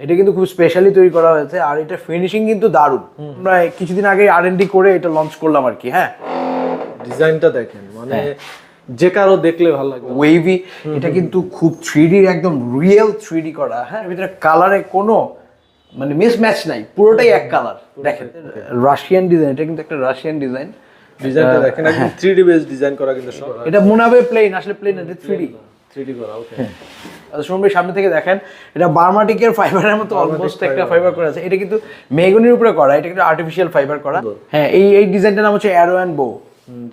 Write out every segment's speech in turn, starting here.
এটা কিন্তু খুব স্পেশালি তৈরি করা হয়েছে আর এটা ফিনিশিং কিন্তু দারুণ। আমরা কিছুদিন আগে আর করে এটা লঞ্চ করলাম আর কি হ্যাঁ। ডিজাইনটা দেখেন মানে হ্যাঁ। যে কারও দেখলে ভালো লাগবে। ওয়েভি এটা কিন্তু খুব থ্রিডির একদম রিয়েল থ্রিডি করা হ্যাঁ। ভিতরে কালারে কোনো মানে মিস ম্যাচ নাই পুরোটাই এক কালার দেখেন রাশিয়ান ডিজাইন এটা কিন্তু একটা রাশিয়ান ডিজাইন ডিজাইনটা দেখেন একদম থ্রিডি বেস ডিজাইন করা কিন্তু এটা মনে হবে প্লেন আসলে প্লেন না এটা থ্রিডি আচ্ছা সামনে থেকে দেখেন এটা বার্মাটিকের ফাইবারের মতো একটা ফাইবার করা আছে। এটা কিন্তু মেহগনির উপরে করা এটা কিন্তু আর্টিফিশিয়াল ফাইবার করা। হ্যাঁ এই এই ডিজাইনটার নাম হচ্ছে অ্যারো অ্যান্ড বো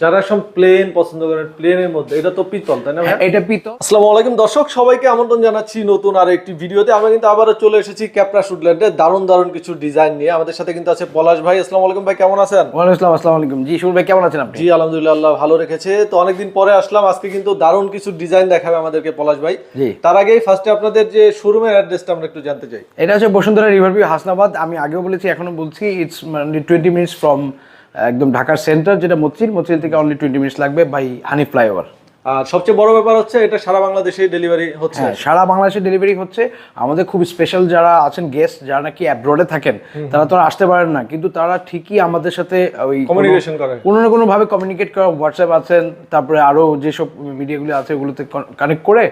যারা সব প্লেন পছন্দ করেন প্লেনের মধ্যে এটা তো পিতল তাই না এটা পিতো আসসালামু আলাইকুম দর্শক সবাইকে আমন্ত্রণ জানাচ্ছি নতুন আর একটি ভিডিওতে। আমরা কিন্তু আবারও চলে এসেছি ক্যাপরা শুটল্যান্ডে দারুণ দারুণ কিছু ডিজাইন নিয়ে। আমাদের সাথে কিন্তু আছে পলাশ ভাই। আসসালামু আলাইকুম ভাই কেমন আছেন? ওয়ালাইকুম আসসালাম আসসালামু আলাইকুম জি শুরু ভাই কেমন আছেন আপনি? জি আলহামদুলিল্লাহ আল্লাহ ভালো রেখেছে। তো অনেকদিন পরে আসলাম আজকে কিন্তু দারুণ কিছু ডিজাইন দেখাবে আমাদেরকে পলাশ ভাই। তার আগেই ফার্স্টে আপনাদের যে শোরুমের অ্যাড্রেসটা আমরা একটু জানতে চাই। এটা হচ্ছে বসুন্ধরা রিভার ভিউ হাসনাবাদ। আমি আগেও বলেছি এখনও বলছি ইটস টোয়েন্টি মিনিটস ফ্রম একদম ঢাকার সেন্টার যেটা মতিঝিল। মতিঝিল থেকে অনলি টোয়েন্টি মিনিটস লাগবে বাই হানি ফ্লাইওভার আর সবচেয়ে বড় ব্যাপার হচ্ছে এটা সারা বাংলাদেশে ডেলিভারি হচ্ছে। হ্যাঁ সারা বাংলাদেশে ডেলিভারি হচ্ছে। আমাদের খুব স্পেশাল যারা আছেন গেস্ট যারা নাকি অ্যাব্রোডে থাকেন তারা তো আসতে পারেন না। কিন্তু তারা ঠিকই আমাদের সাথে ওই কমিউনিকেশন করে। কোনো না কোনো ভাবে কমিউনিকেট করা হোয়াটসঅ্যাপ আছেন তারপরে আরও যেসব মিডিয়াগুলো আছে ওগুলোতে কানেক্ট করে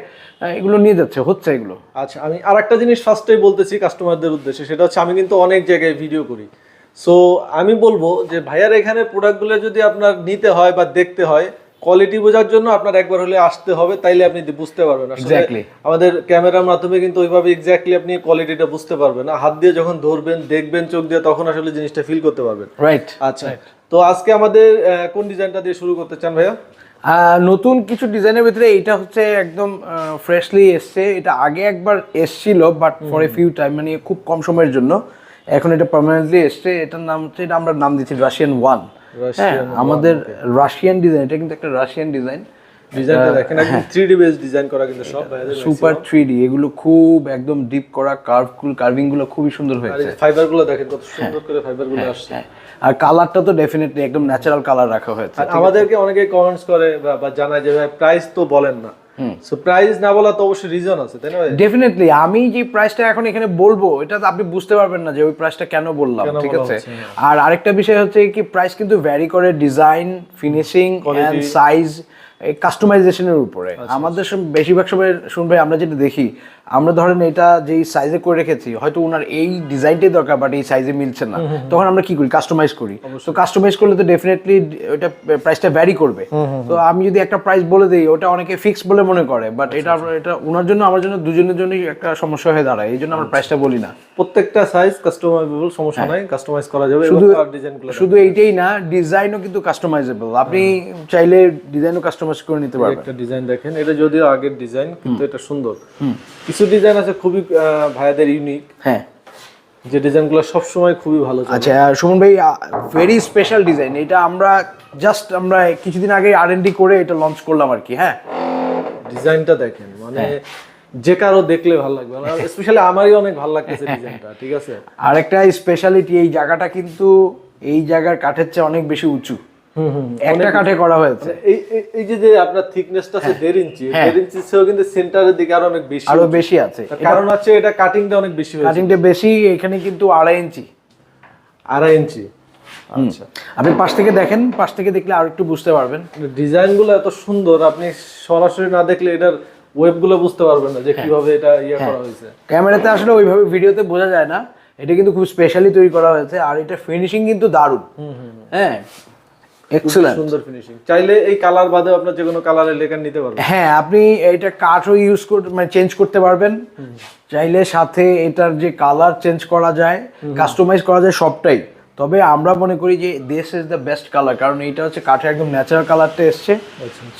এগুলো নিয়ে যাচ্ছে হচ্ছে এগুলো। আচ্ছা আমি আর একটা জিনিস ফার্স্টেই বলতেছি কাস্টমারদের উদ্দেশ্যে সেটা হচ্ছে আমি কিন্তু অনেক জায়গায় ভিডিও করি। সো আমি বলব যে ভাইয়ার এখানে প্রোডাক্টগুলো যদি আপনার নিতে হয় বা দেখতে হয় কোয়ালিটি বোঝার জন্য আপনার একবার হলে আসতে হবে তাইলে আপনি বুঝতে পারবেন। আসলে আমাদের ক্যামেরার মাধ্যমে কিন্তু ওইভাবে এক্স্যাক্টলি আপনি কোয়ালিটিটা বুঝতে পারবেন না। হাত দিয়ে যখন ধরবেন দেখবেন চোখ দিয়ে তখন আসলে জিনিসটা ফিল করতে পারবেন। রাইট আচ্ছা। তো আজকে আমাদের কোন ডিজাইনটা দিয়ে শুরু করতে চান ভাইয়া? নতুন কিছু ডিজাইনের ভিতরে এইটা হচ্ছে একদম ফ্রেশলি এসছে। এটা আগে একবার এসছিল but for a few time মানে খুব কম সময়ের জন্য। এখন এটা পার্মানেন্টলি এসছে এটার নাম হচ্ছে এটা আমরা নাম দিচ্ছি রাশিয়ান ওয়ান হ্যাঁ আমাদের রাশিয়ান ডিজাইন এটা কিন্তু একটা রাশিয়ান ডিজাইন ডিজাইনটা দেখেন একদম থ্রি বেস ডিজাইন করা কিন্তু সব সুপার এগুলো খুব একদম ডিপ করা কার্ভ কার্ভিংগুলো খুবই সুন্দর হয়েছে। ফাইবারগুলো দেখেন কত সুন্দর করে ফাইবারগুলো আসছে। হ্যাঁ। আর কালারটা তো ডেফিনেটলি একদম ন্যাচারাল কালার রাখা হয়েছে। আমাদেরকে অনেকে কমেন্টস করে বা- বা জানায় যে ভাই প্রাইস তো বলেন না। সো প্রাইস না বলা তো অবশ্যই রিজন আছে তাই না ডেফিনেটলি আমি যে প্রাইসটা এখন এখানে বলব এটা আপনি বুঝতে পারবেন না যে ওই প্রাইসটা কেন বললাম ঠিক আছে? আর আরেকটা বিষয় হচ্ছে কি প্রাইস কিন্তু ভ্যারি করে ডিজাইন ফিনিশিং এন্ড সাইজ কাস্টমাইজেশনের উপরে। আচ্ছা, আমাদের বেশিরভাগ সময় শুনবে আমরা যেটা দেখি আমরা ধরেন এটা যেই সাইজে করে রেখেছি হয়তো ওনার এই ডিজাইনটাই দরকার বাট এই সাইজে মিলছে না। তখন আমরা কি করি? কাস্টমাইজ করি। তো কাস্টমাইজ করলে তো ডেফিনেটলি ওটা প্রাইসটা ভ্যারি করবে। তো আমি যদি একটা প্রাইস বলে দিই ওটা অনেকে ফিক্স বলে মনে করে বাট এটা এটা ওনার জন্য আমার জন্য দুজনের জন্যই একটা সমস্যা হয়ে দাঁড়ায়। এই জন্য আমরা প্রাইসটা বলি না। প্রত্যেকটা সাইজ কাস্টমাইজেবল সমস্যা নাই কাস্টমাইজ করা যাবে শুধু এবং ডিজাইনগুলো শুধু এইটাই না ডিজাইনও কিন্তু কাস্টমাইজেবল আপনি চাইলে ডিজাইনও কাস্টমাইজ করে নিতে পারবেন। একটা ডিজাইন দেখেন এটা যদিও আগের ডিজাইন কিন্তু এটা সুন্দর। কিছু ডিজাইন আছে খুবই আহ, ভাইয়াদের ইউনিক হ্যাঁ। যে ডিজাইনগুলো সব সময় খুবই ভালো। আচ্ছা সুমন ভাই ভেরি স্পেশাল ডিজাইন এটা আমরা জাস্ট আমরা কিছুদিন আগে আর করে এটা লঞ্চ করলাম আর কি হ্যাঁ? ডিজাইনটা দেখেন মানে হ্যাঁ। যে কারও দেখলে ভালো লাগবে। স্পেশালি আমারই অনেক ভালো লাগতেছে ডিজাইনটা ঠিক আছে? আরেকটা স্পেশালিটি এই জায়গাটা কিন্তু এই জায়গার কাঠের চেয়ে অনেক বেশি উঁচু। একটা কাঠে করা হয়েছে। এই এই- যে যে আপনার থিকনেসটা আছে দেড় ইঞ্চি হ্যাঁ। দেড় ইঞ্চি সেও কিন্তু সেন্টারের দিকে আরও অনেক বেশি আরও বেশি আছে। কারণ হচ্ছে এটা কাটিংটা অনেক বেশি হয়েছে। কাটিংটা বেশি এখানে কিন্তু আড়াই ইঞ্চি আড়াই ইঞ্চি আচ্ছা। আপনি পাশ থেকে দেখেন পাশ থেকে দেখলে আরও একটু বুঝতে পারবেন। ডিজাইনগুলো এত সুন্দর আপনি সরাসরি না দেখলে এটার ওয়েবগুলো বুঝতে পারবেন না যে হ্যাঁ। কীভাবে এটা ইয়ে করা হয়েছে। ক্যামেরাতে আসলে ওইভাবে ভিডিওতে বোঝা যায় না। এটা কিন্তু খুব স্পেশালি তৈরি করা হয়েছে আর এটা ফিনিশিং কিন্তু দারুণ। হ্যাঁ। এক্সেলেন্ট সুন্দর ফিনিশিং চাইলে এই কালার বাদে আপনার যে কোনো কালারের লেখার নিতে পারবেন। হ্যাঁ আপনি এটা কাঠও ইউজ মানে চেঞ্জ করতে পারবেন। চাইলে সাথে এটার যে কালার চেঞ্জ করা যায় কাস্টমাইজ করা যায় সবটাই। তবে আমরা মনে করি যে this is the best colour কারণ এইটা হচ্ছে কাঠের একদম ন্যাচারাল কালারটা এসছে।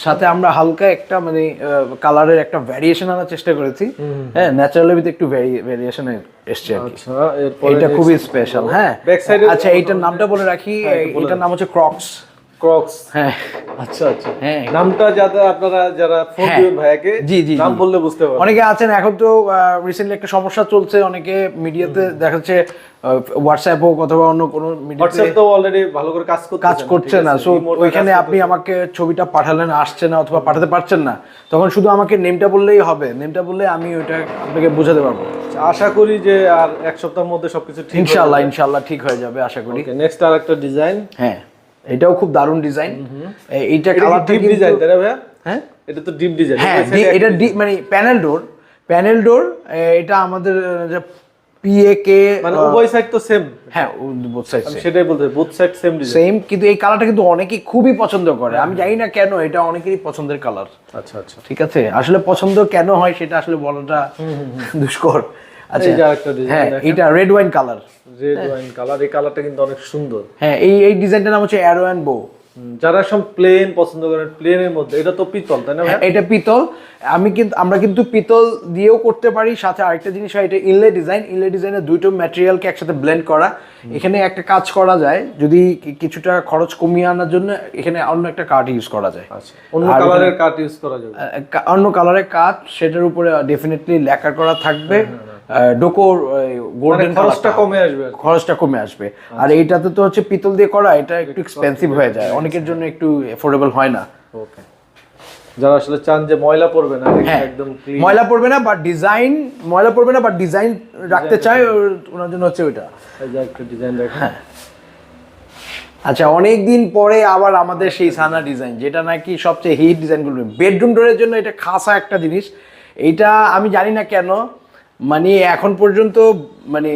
সাথে আমরা হালকা একটা মানে কালারের একটা ভ্যারিয়েশন আনার চেষ্টা করেছি। হ্যাঁ ন্যাচারালের ভিতরে একটু ভ্যারিয়েশন এসছে আচ্ছা এটা খুবই স্পেশাল হ্যাঁ। আচ্ছা এইটার নামটা বলে রাখি এইটার নাম হচ্ছে ক্রক্স ক্রক্স হ্যাঁ। আচ্ছা আচ্ছা। হ্যাঁ। নামটা যারা আপনারা যারা ফোন হ্যাঁ। দিবেন ভাইয়াকে জি, জি, নাম বললে বুঝতে পারবেন। অনেকে আছেন এখন তো রিসেন্টলি একটা সমস্যা চলছে অনেকে মিডিয়াতে দেখাচ্ছে হোয়াটসঅ্যাপ হোক অথবা অন্য কোনো হোয়াটসঅ্যাপ তো অলরেডি ভালো করে কাজ কাজ করছে না। সো ওইখানে আপনি আমাকে ছবিটা পাঠালেন আসছে না অথবা পাঠাতে পারছেন না তখন শুধু আমাকে নেমটা বললেই হবে। নেমটা বললে আমি ওইটা আপনাকে বোঝাতে পারব। আশা করি যে আর এক সপ্তাহের মধ্যে সবকিছু ঠিক ইনশাল্লাহ ইনশাল্লাহ ঠিক হয়ে যাবে আশা করি। নেক্সট আর একটা ডিজাইন হ্যাঁ। এটাও খুব দারুণ ডিজাইন। এইটা এটা কালারটা ডিপ ডিজাইন তাই না ভাইয়া? হ্যাঁ? এটা তো ডিপ ডিজাইন হ্যাঁ এটা ডি- মানে প্যানেল ডোর প্যানেল ডোর এটা আমাদের পিএ কে মানে উভয় সাইড তো সেম হ্যাঁ বোথ সাইড সেটাই বলতে both side same design same কিন্তু এই কালারটা কিন্তু অনেকেই খুবই পছন্দ করে। আমি জানি না কেন এটা অনেকেরই পছন্দের কালার আচ্ছা আচ্ছা। ঠিক আছে? আসলে পছন্দ কেন হয় সেটা আসলে বলাটা দুষ্কর। আচ্ছা আরেকটা ডিজাইন হ্যাঁ এটা red wine colour red wine colour এই কালারটা কিন্তু অনেক সুন্দর। হ্যাঁ এই এই ডিজাইনটার নাম হচ্ছে অ্যারো অ্যান্ড বো যারা সব প্লেন পছন্দ করেন প্লেনের মধ্যে এটা তো পিতল তাই না এটা পিতল। আমি কিন্তু আমরা কিন্তু পিতল দিয়েও করতে পারি সাথে আরেকটা জিনিস হয় এটা ইনলে ডিজাইন ইনলে ডিজাইনের দুটো ম্যাটেরিয়ালকে একসাথে ব্লেন্ড করা। এখানে একটা কাজ করা যায় যদি কিছুটা খরচ কমিয়ে আনার জন্য এখানে অন্য একটা কাঠ ইউজ করা যায়। আচ্ছা অন্য কালারের কাঠ ইউজ করা অন্য কালারের কাজ সেটার উপরে ডেফিনেটলি লেখা করা থাকবে। ডোকোর মানে গোল্ডেন খরচটা কমে আসবে। খরচটা কমে আসবে। আর এইটাতে তো হচ্ছে পিতল দিয়ে করা এটা একটু এক্সপেন্সিভ হয়ে যায়। অনেকের জন্য একটু এফোর্ডেবল হয় না। ওকে যারা আসলে চান যে ময়লা পড়বে না হ্যাঁ। একদম ময়লা পড়বে না বাট ডিজাইন ময়লা পড়বে না বাট ডিজাইন রাখতে চায় ওনার জন্য হচ্ছে ওইটা। একটা ডিজাইন হ্যাঁ। আচ্ছা অনেক দিন পরে আবার আমাদের সেই সানা ডিজাইন যেটা নাকি সবচেয়ে হিট ডিজাইনগুলো বেডরুম ডোরের জন্য এটা খাসা একটা জিনিস। এইটা আমি জানি না কেন মানে এখন পর্যন্ত মানে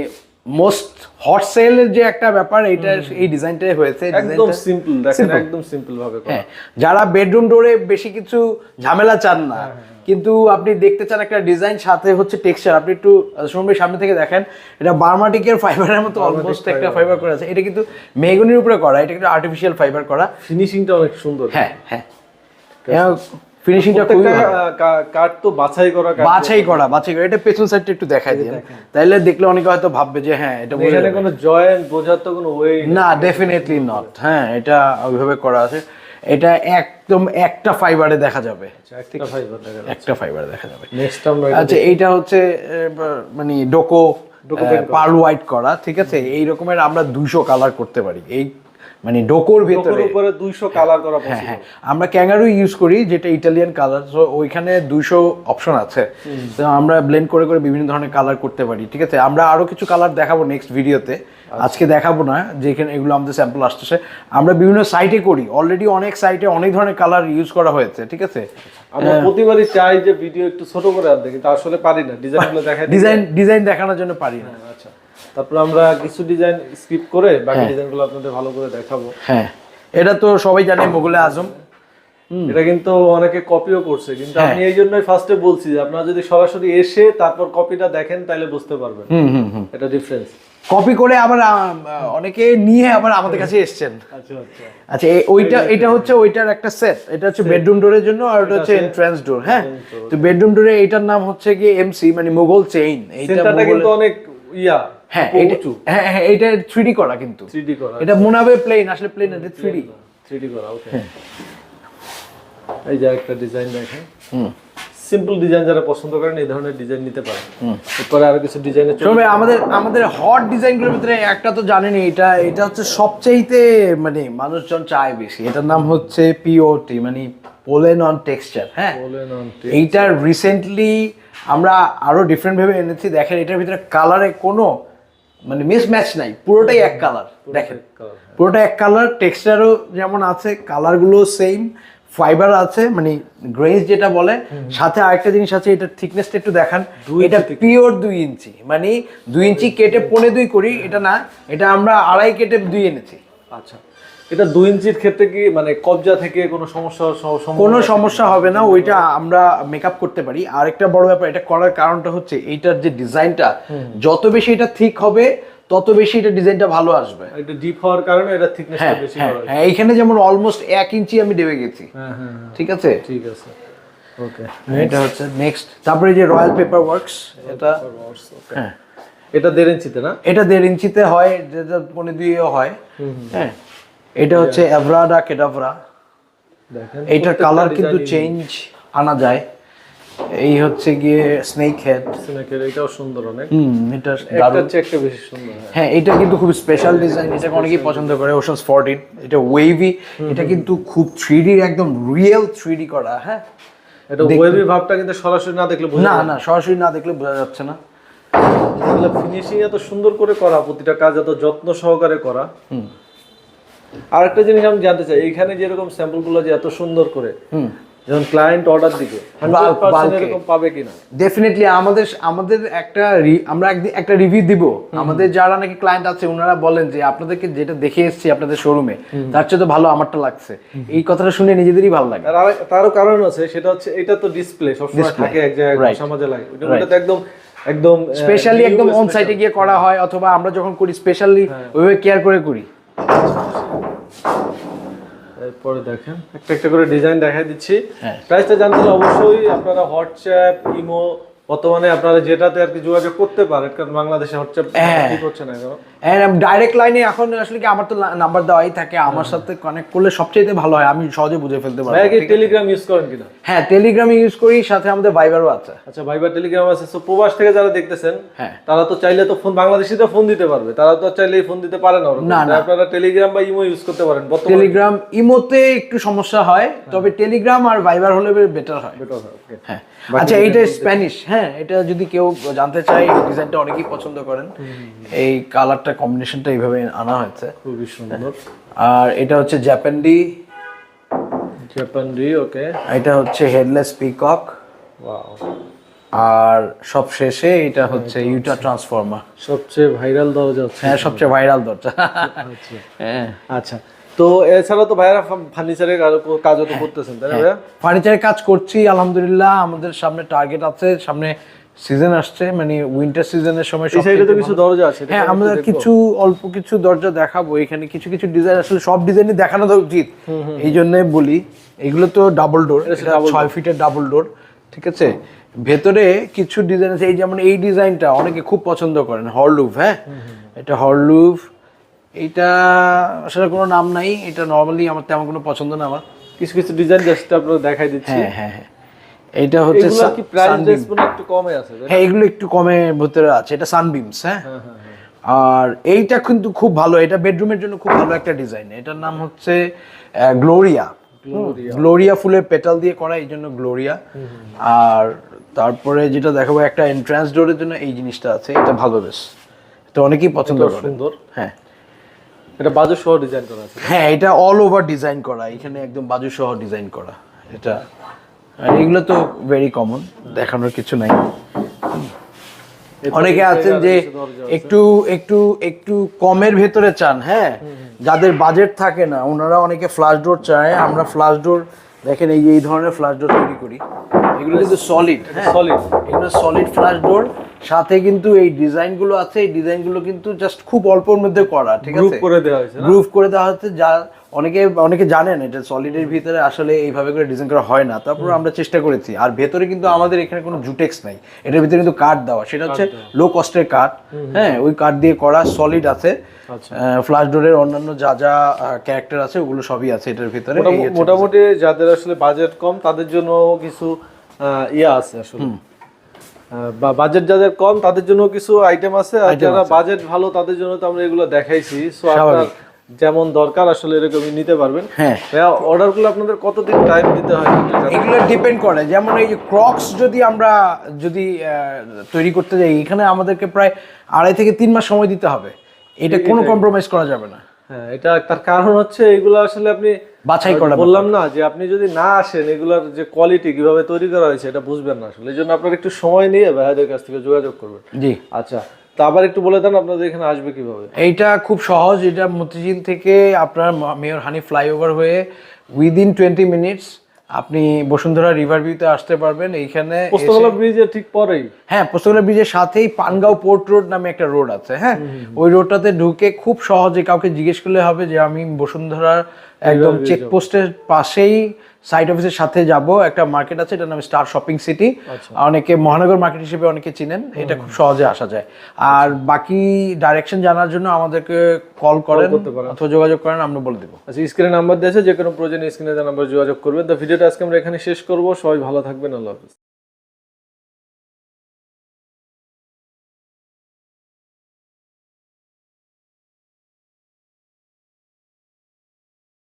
মোস্ট হট সেলের যে একটা ব্যাপার এইটা এই ডিজাইনটাই হয়েছে একদম সিম্পল দেখেন একদম সিম্পল ভাবে হ্যাঁ যারা বেডরুম ডোরে বেশি কিছু ঝামেলা চান না কিন্তু আপনি দেখতে চান একটা ডিজাইন সাথে হচ্ছে টেক্সচার আপনি একটু সময় সামনে থেকে দেখেন এটা বার্মাটিকের ফাইবারের মতো অলমোস্ট একটা ফাইবার করা আছে। এটা কিন্তু মেগুনির উপরে করা এটা কিন্তু আর্টিফিশিয়াল ফাইবার করা। ফিনিশিংটা অনেক সুন্দর। হ্যাঁ হ্যাঁ। ফিনিশিংটা খুবই কাঠ তো বাছাই করা বাছাই করা বাছাই করা। এটা পেছন সাইডটা একটু দেখাই দিন। তাইলে দেখলে অনেকে হয়তো ভাববে যে হ্যাঁ এটা এখানে কোনো জয়েন্ট বোঝার তো কোনো ওয়ে না ডেফিনেটলি নট হ্যাঁ এটা ওইভাবে করা আছে। এটা একদম একটা ফাইবারে দেখা যাবে। একটা ফাইবার দেখা যাবে। নেক্সট আচ্ছা এইটা হচ্ছে মানে ডোকো পার্ল হোয়াইট করা। ঠিক আছে? এই রকমের আমরা দুইশো কালার করতে পারি। এই মানে ডোকোর ভেতরে। উপরে 200 কালার করা হ্যাঁ হ্যাঁ আমরা ক্যাঙ্গারু ইউজ করি যেটা ইটালিয়ান কালার তো ওইখানে দুইশো অপশন আছে। তো আমরা ব্লেন্ড করে করে বিভিন্ন ধরনের কালার করতে পারি ঠিক আছে? আমরা আরও কিছু কালার দেখাবো নেক্সট ভিডিওতে আজকে দেখাবো না যেখানে এগুলো আমাদের স্যাম্পল আসতেছে। আমরা বিভিন্ন সাইটে করি অলরেডি অনেক সাইটে অনেক ধরনের কালার ইউজ করা হয়েছে ঠিক আছে? আমরা প্রতিবারই চাই যে ভিডিও একটু ছোট করে আনতে কিন্তু আসলে পারি না। ডিজাইনগুলো দেখাই। ডিজাইন ডিজাইন দেখানোর জন্য পারি না। আচ্ছা তারপর আমরা কিছু ডিজাইন স্কিপ করে বাকি হ্যাঁ। ডিজাইনগুলো আপনাদের ভালো করে দেখাবো। হ্যাঁ। এটা তো সবাই জানে মোগলে আজম। এটা কিন্তু অনেকে কপিও করছে কিন্তু হ্যাঁ। আমি এই জন্যই ফার্স্টে বলছি যে আপনারা যদি সরাসরি এসে তারপর কপিটা দেখেন তাহলে বুঝতে পারবেন। হুম হুম হুম। এটা ডিফারেন্স কপি করে আবার অনেকে নিয়ে আবার আমাদের কাছে এসছেন। আচ্ছা আচ্ছা। আচ্ছা ওইটা এটা হচ্ছে ওইটার একটা সেট এটা হচ্ছে বেডরুম ডোরের জন্য আর ওটা হচ্ছে এন্ট্রান্স ডোর হ্যাঁ? তো বেডরুম ডোরে এইটার নাম হচ্ছে কি এমসি মানে মোগল চেইন এইটা কিন্তু অনেক ইয়া। হ্যাঁ এটা হ্যাঁ হ্যাঁ এইটা 3D করা কিন্তু। 3D করা। এটা মনে হবে প্লেন আসলে প্লেন এটা 3D 3D করা ওকে হ্যাঁ। এই যে একটা ডিজাইন দেখেন। হুম। সিম্পল ডিজাইন যারা পছন্দ করেন এই ধরনের ডিজাইন নিতে পারেন। এরপরে আরও কিছু ডিজাইনের তবে আমাদের আমাদের হট ডিজাইনগুলোর ভিতরে একটা তো জানেনই এটা এটা হচ্ছে সবচাইতে মানে মানুষজন চায় বেশি। এটার নাম হচ্ছে পিওটি মানে পোলেন অন টেক্সচার হ্যাঁ? এইটা রিসেন্টলি আমরা আরও ডিফারেন্ট ভাবে এনেছি। দেখেন এটার ভিতরে কালারে কোনো মানে মিস ম্যাচ নাই পুরোটাই এক কালার দেখেন। পুরোটা এক কালার টেক্সচারও যেমন আছে কালারগুলো সেম ফাইবার আছে মানে গ্রেজ যেটা বলে সাথে আরেকটা জিনিস আছে এটা থিকনেসটা একটু দেখান। এটা পিওর দুই ইঞ্চি মানে দুই ইঞ্চি কেটে পনে দুই করি এটা না এটা আমরা আড়াই কেটে দুই এনেছি। আচ্ছা। এটা দুই ইঞ্চির ক্ষেত্রে কি মানে কবজা থেকে কোনো সমস্যা কোনো সমস্যা হবে না ওইটা আমরা মেকআপ করতে পারি। আর একটা বড় ব্যাপার এটা করার কারণটা হচ্ছে এইটার যে ডিজাইনটা যত বেশি এটা ঠিক হবে তত বেশি এটা ডিজাইনটা ভালো আসবে। এটা ডিপ হওয়ার কারণে এটা থিকনেসটা হ্যাঁ বেশি হ্যাঁ করা হ্যাঁ এইখানে যেমন অলমোস্ট এক ইঞ্চি আমি দেবে গেছি। হ্যাঁ হ্যাঁ হ্যাঁ। ঠিক আছে? ঠিক আছে। ওকে এটা হচ্ছে নেক্সট তারপরে যে রয়্যাল পেপার ওয়ার্কস এটা হ্যাঁ। এটা দেড় ইঞ্চিতে না? এটা দেড় ইঞ্চিতে হয় যেটা পনে দুইও হয়। হ্যাঁ। এটা হচ্ছে এভরাডা কেডাভরা দেখেন এইটার কালার কিন্তু চেঞ্জ আনা যায়। এই হচ্ছে গিয়ে স্নেক হেড স্নেকের এটাও সুন্দর অনেক। হুম এটা দারুণ। হচ্ছে একটা বেশি সুন্দর হ্যাঁ। হ্যাঁ এটা কিন্তু খুব স্পেশাল ডিজাইন এটাকে অনেকেই পছন্দ করে। ওশানস ফোরটিন এটা ওয়েভি এটা কিন্তু খুব থ্রি একদম রিয়েল থ্রি করা হ্যাঁ। এটা ওয়েবি ভাবটা কিন্তু সরাসরি না দেখলে বোঝা না না সরাসরি না দেখলে বোঝা যাচ্ছে না। এগুলো ফিনিশিং এত সুন্দর করে করা প্রতিটা কাজ এত যত্ন সহকারে করা। হুম। আর একটা জিনিস আমি জানতে চাই এখানে যেরকম স্যাম্পলগুলো যে এত সুন্দর করে যখন ক্লায়েন্ট অর্ডার দিবে। এরকম পাবে কিনা? ডেফিনেটলি আমাদের আমাদের একটা আমরা একটা রিভিউ দিব। আমাদের যারা নাকি ক্লায়েন্ট আছে ওনারা বলেন যে আপনাদেরকে যেটা দেখে এসেছি আপনাদের শোরুমে তার চেয়ে তো ভালো আমারটা লাগছে। এই কথাটা শুনে নিজেদেরই ভালো লাগে। আর তারও কারণ আছে সেটা হচ্ছে এটা তো ডিসপ্লে সবসময় থাকে এক জায়গায় সমাজে লাগে। ওটা ওটা তো একদম একদম স্পেশালি একদম অন। সাইটে গিয়ে করা হয় অথবা আমরা যখন করি স্পেশালি ওইভাবে কেয়ার করে করি। এরপরে দেখেন একটা একটা করে ডিজাইন দেখাই দিচ্ছি হ্যাঁ। প্রাইসটা জানতে হলে অবশ্যই আপনারা হোয়াটসঅ্যাপ ইমো বর্তমানে আপনারা যেটাতে আর কি যোগাযোগ করতে পারেন কারণ বাংলাদেশে হ্যাঁ। ঠিক হচ্ছে না এখন ডাইরেক্ট লাইনে এখন আসলে কি আমার তো নাম্বার দেওয়াই থাকে আমার সাথে কানেক্ট করলে সবচেয়ে ভালো হয় আমি সহজে বুঝে ফেলতে পারব কি টেলিগ্রাম ইউজ করেন কিনা? হ্যাঁ টেলিগ্রাম ইউজ করি সাথে আমাদের ভাইবারও আছে। আচ্ছা ভাইবার টেলিগ্রাম আছে। সো প্রবাস থেকে যারা দেখতেছেন হ্যাঁ। তারা তো চাইলে তো ফোন বাংলাদেশিতে ফোন দিতে পারবে তারা তো চাইলেই ফোন দিতে পারে না না, আপনারা টেলিগ্রাম বা ইমো ইউজ করতে পারেন। বর্তমানে টেলিগ্রাম ইমোতে একটু সমস্যা হয় তবে টেলিগ্রাম আর ভাইবার হলে বেটার হয়। Better হয়, হ্যাঁ। আচ্ছা এইটা স্প্যানিশ হ্যাঁ? এটা যদি কেউ জানতে চায় ডিজাইনটা অনেকেই পছন্দ করেন। এই কালারটা কম্বিনেশনটা এইভাবে আনা হয়েছে। খুবই সুন্দর। আর এটা হচ্ছে জাপানডি জাপান ডি ওকে এটা হচ্ছে হেডলেস পিকক ওয়াও আর সব শেষে এটা হচ্ছে ইউটা ট্রান্সফর্মার সবচেয়ে ভাইরাল দরজা হ্যাঁ সবচেয়ে ভাইরাল দরজা। হ্যাঁ। আচ্ছা তো এছাড়া তো ভাইয়ারা ফার্নিচারের কাজও তো করতেছেন তাই না ভাইয়া? ফার্নিচারের কাজ করছি আলহামদুলিল্লাহ। আমাদের সামনে টার্গেট আছে সামনে সিজন আসছে মানে উইন্টার সিজনের সময় এই সাইডে তো কিছু দরজা আছে হ্যাঁ আমরা কিছু অল্প কিছু দরজা দেখাবো। এখানে কিছু কিছু ডিজাইন আসলে সব ডিজাইনই দেখানো তো উচিত। এই জন্য বলি এগুলো তো ডাবল ডোর ছয় ফিটের ডাবল ডোর ঠিক আছে? ভেতরে কিছু ডিজাইন আছে এই যেমন এই ডিজাইনটা অনেকে খুব পছন্দ করেন হরলুভ হ্যাঁ? এটা হরলুভ এইটা আসলে কোনো নাম নাই এটা নর্মালি আমার তেমন কোনো পছন্দ না আমার। কিছু কিছু ডিজাইন জাস্ট আপনারা দেখাই দিচ্ছি। হ্যাঁ হ্যাঁ হ্যাঁ। এইটা হচ্ছে কি প্রাইস একটু কমে আছে হ্যাঁ এগুলো একটু কমে ভিতরে আছে। এটা সানবিমস হ্যাঁ? হ্যাঁ হ্যাঁ হ্যাঁ। আর এইটা কিন্তু খুব ভালো। এটা বেডরুমের জন্য খুব ভালো একটা ডিজাইন এটার নাম হচ্ছে গ্লোরিয়া গ্লোরিয়া ফুলের পেটাল দিয়ে করা এই জন্য গ্লোরিয়া আর তারপরে যেটা দেখাবো একটা এন্ট্রান্স ডোরের জন্য এই জিনিসটা আছে। এটা ভালো বেশ। এটা অনেকেই পছন্দ করে। সুন্দর। হ্যাঁ। এটা বাজু সহ ডিজাইন করা আছে। হ্যাঁ এটা অল ওভার ডিজাইন করা। এখানে একদম বাজু সহ ডিজাইন করা। এটা আর এগুলো তো ভেরি কমন দেখানোর কিছু নাই। অনেকে আছেন যে একটু একটু একটু কমের ভেতরে চান হ্যাঁ? যাদের বাজেট থাকে না ওনারা অনেকে ফ্লাশ ডোর চায়। আমরা ফ্লাশ ডোর দেখেন এই এই ধরনের ফ্লাশ ডোর তৈরি করি। এগুলো কিন্তু সলিড হ্যাঁ। সলিড এগুলো সলিড ফ্লাশ ডোর সাথে কিন্তু এই ডিজাইনগুলো আছে এই ডিজাইনগুলো কিন্তু জাস্ট খুব অল্পর মধ্যে করা ঠিক আছে? করে দেওয়া হয়েছে গ্রুপ করে দেওয়া হচ্ছে যা অনেকে অনেকে জানেন এটা সলিডের ভিতরে আসলে এইভাবে করে ডিজাইন করা হয় না। তারপর আমরা চেষ্টা করেছি আর ভেতরে কিন্তু আমাদের এখানে কোনো জুটেক্স নাই। এটার ভিতরে কিন্তু কাঠ দেওয়া সেটা হচ্ছে লো কস্টের কাঠ হ্যাঁ ওই কাঠ দিয়ে করা সলিড আছে। আচ্ছা। ফ্লাশ ডোরের অন্যান্য যা যা ক্যারেক্টার আছে ওগুলো সবই আছে এটার ভিতরে। মোটামুটি যাদের আসলে বাজেট কম তাদের জন্য কিছু ইয়া আছে আসলে। বা বাজেট যাদের কম তাদের জন্য কিছু আইটেম আছে। আর যারা বাজেট ভালো তাদের জন্য তো আমরা এগুলো দেখাইছি। সো আপনার যেমন দরকার আসলে এরকমই নিতে পারবেন। হ্যাঁ। অর্ডারগুলো আপনাদের কতদিন টাইম দিতে হয়? এগুলো ডিপেন্ড করে। যেমন এই যে ক্রক্স যদি আমরা যদি তৈরি করতে যাই এখানে আমাদেরকে প্রায় আড়াই থেকে তিন মাস সময় দিতে হবে। এটা কোনো কম্প্রোমাইজ করা যাবে না। হ্যাঁ এটা তার কারণ হচ্ছে এগুলো আসলে আপনি বাছাই করা বললাম না যে আপনি যদি না আসেন এগুলোর যে কোয়ালিটি কীভাবে তৈরি করা হয়েছে এটা বুঝবেন না আসলে। এই জন্য আপনার একটু সময় নিয়ে ভাইদের কাছ থেকে যোগাযোগ করবেন। জি। আচ্ছা তা আবার একটু বলে দেন আপনাদের এখানে আসবে কীভাবে? এইটা খুব সহজ এটা মতিঝিল থেকে আপনার মেয়র হানি ফ্লাইওভার হয়ে উইদিন টোয়েন্টি মিনিটস আপনি বসুন্ধরা রিভার ভিউতে আসতে পারবেন এইখানে পোস্তগোলা ব্রিজের ঠিক পরেই? হ্যাঁ পোস্তগোলা ব্রিজের সাথেই পানগাঁও পোর্ট রোড নামে একটা রোড আছে হ্যাঁ? ওই রোডটাতে ঢুকে খুব সহজে কাউকে জিজ্ঞেস করলে হবে যে আমি বসুন্ধরার একদম চেকপোস্টের পাশেই সাইট অফিসের সাথে যাব একটা মার্কেট আছে এটার নাম স্টার শপিং সিটি আচ্ছা। অনেকে মহানগর মার্কেট হিসেবে অনেকে চিনেন এটা খুব সহজে আসা যায়। আর বাকি ডাইরেকশন জানার জন্য আমাদেরকে কল করেন অথবা যোগাযোগ করেন আমরা বলে দেবো। আচ্ছা স্ক্রিনে নাম্বার দিয়েছে যে কোনো প্রয়োজনে স্ক্রিনে নাম্বার যোগাযোগ করবেন। তো ভিডিওটা আজকে আমরা এখানে শেষ করব। সবাই ভালো থাকবেন আল্লাহ হাফিজ।